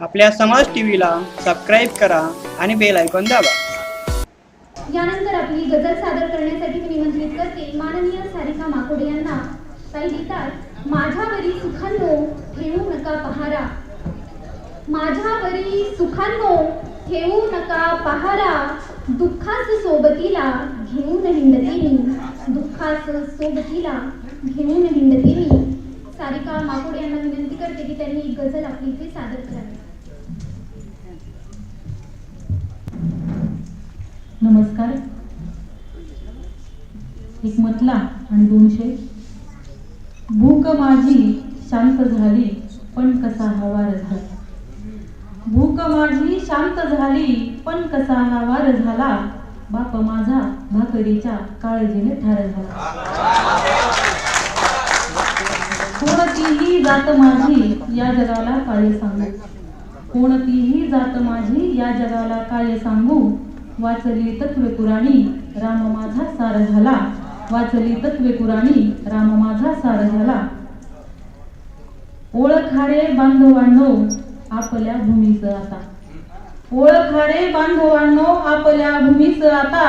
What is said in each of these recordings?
आपल्या समाज टीव्हीला सबस्क्राईब करा आणि बेल आयकॉन दाबा. यानंतर आपली गजल सादर करण्यासाठी मी निमंत्रित करते माननीय सारिका माकोडे यांना. ताई लिहितात माझ्यावरी सुखांनो ठेवू नका पहारा. माझ्यावरी सुखांनो ठेवू नका पहारा. दुःखास सोबतीला घेऊन हिंडते मी. दुःखास सोबतीला घेऊन हिंडते मी. सारिका माकोडे यांना विनंती करते की त्यांनी एक गझल आपली इथे सादर करावी. नमस्कार. एक मतला आणि दोनशे. भूक माझी शांत झाली पण कसा हवा झाला भूक माझी शांत झाली पण कसा हवा झाला बाप माझा भाकरीच्या काळजीने ठार झाला. कोणतीही जात माझी या जगाला काय सांगू? कोणतीही जात माझी या जगाला काय सांगू? वाचली तत्वे पुराणी राम माझा सार झाला. वाचली तत्वे पुराणी राम माझा सार झाला. ओळखारे बांधवांनो आपल्या भूमीच आता. ओळखारे बांधवांनो आपल्या भूमीच आता.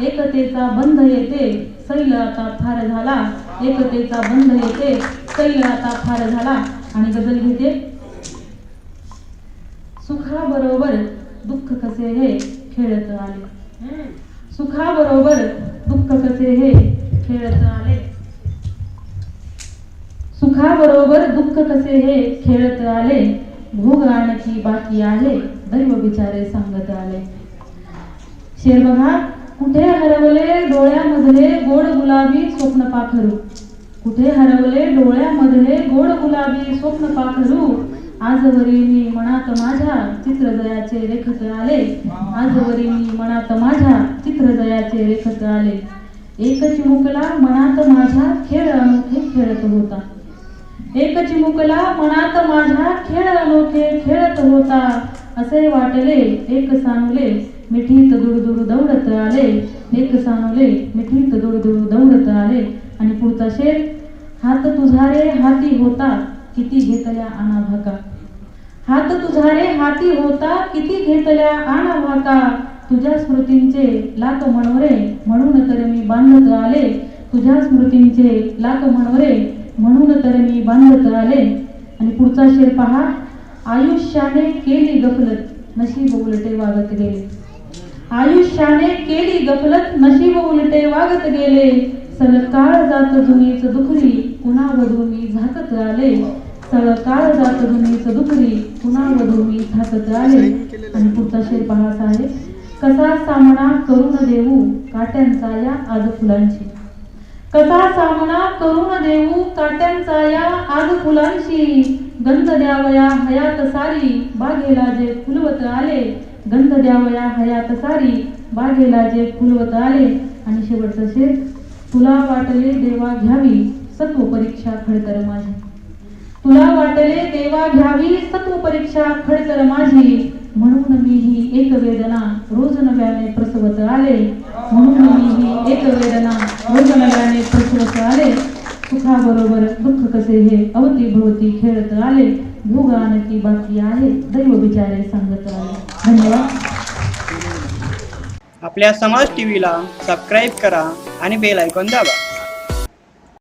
एकतेचा बंध येते सैल आता फार झाला. एकतेचा बंध येते सैल आता फार झाला. आणि गजल घेते. सुखाबरोबर दुःख कसे हे खेळत आले. सुखाबरोबर दुःख कसे हे खेळत आले. सुखाबरोबर दुःख कसे हे खेळत आले. भोग आणखी बाकी आहे दैव बिचारे सांगत आले. शेर बघा कुठे हरवले डोळ्यामधले गोड गुलाबी स्वप्न पाखरू? कुठे हरवले डोळ्यामधले गोड गुलाबी स्वप्न पाखरू? आजवरी मी मनात माझ्या चित्रदयाचे रेखत आले. आजवरी मी मनात माझ्या चित्रदयाचे रेखत आले. एक चिमुकला मनात माझ्या खेळ अनोखे खेळत होता. एक चिमुकला मनात माझ्या खेळ अनोखे खेळत होता. असे वाटले एक सानुले मिठीत दुडदुड दौडत आले. एक सानुले मिठीत दुडदुड दौडत आले. आणि पुढचा शेर हात तुझा रे हाती होता. किती घेतल्या आना भाका हात तुझा रे हाती होता किती घेतल्या आना भाका तुझ्या स्मृतींचे लाक मनवरे म्हणून तर मी बांधत आले तुझ्या स्मृतींचे लाक मनवरे म्हणून तर मी बांधत आले आणि पुढचा शेर पहा आयुष्याने केली गफलत नशीब उलटे वागत गेले. आयुष्याने केली गफलत नशीब उलटे वागत गेले. सलकाळ जात जुनीच दुखरी पुन्हा वधू मी झाकत आले. सलकाळ जात जुनीच दुखरी पुन्हा वधू मी झाकत आले आणि पुढचा शेर पहा आहे कसा सामना करून देऊ काट्यांचा या आज फुलांची? कसा सामना करून देऊ काट्यांचा या आज फुलांशी गंध द्यावया हयात सारी बागेला जे फुलवत आले. गंध द्यावया हयात सारी बागेला जे फुलवत आले. आणि शेवटचं शेर तुला वाटले देवा घ्यावी सत्व परीक्षा खडतर माझी. तुला वाटले देवा घ्यावी सत्व परीक्षा खडतर माझी. म्हणून मी ही एक वेदना रोज नव्याने प्रसवत आले. म्हणून मी ही एक वेदना रोज नव्याने प्रसवत आले. सुखाबरोबर दुःख कसे हे अवती भोवती खेळत आले. भोग आणखी बाकी आहे दैव बिचारे सांगत आले धन्यवाद. आपल्या समाज टीव्हीला सबस्क्राईब करा आणि बेल ऐकून दाबा.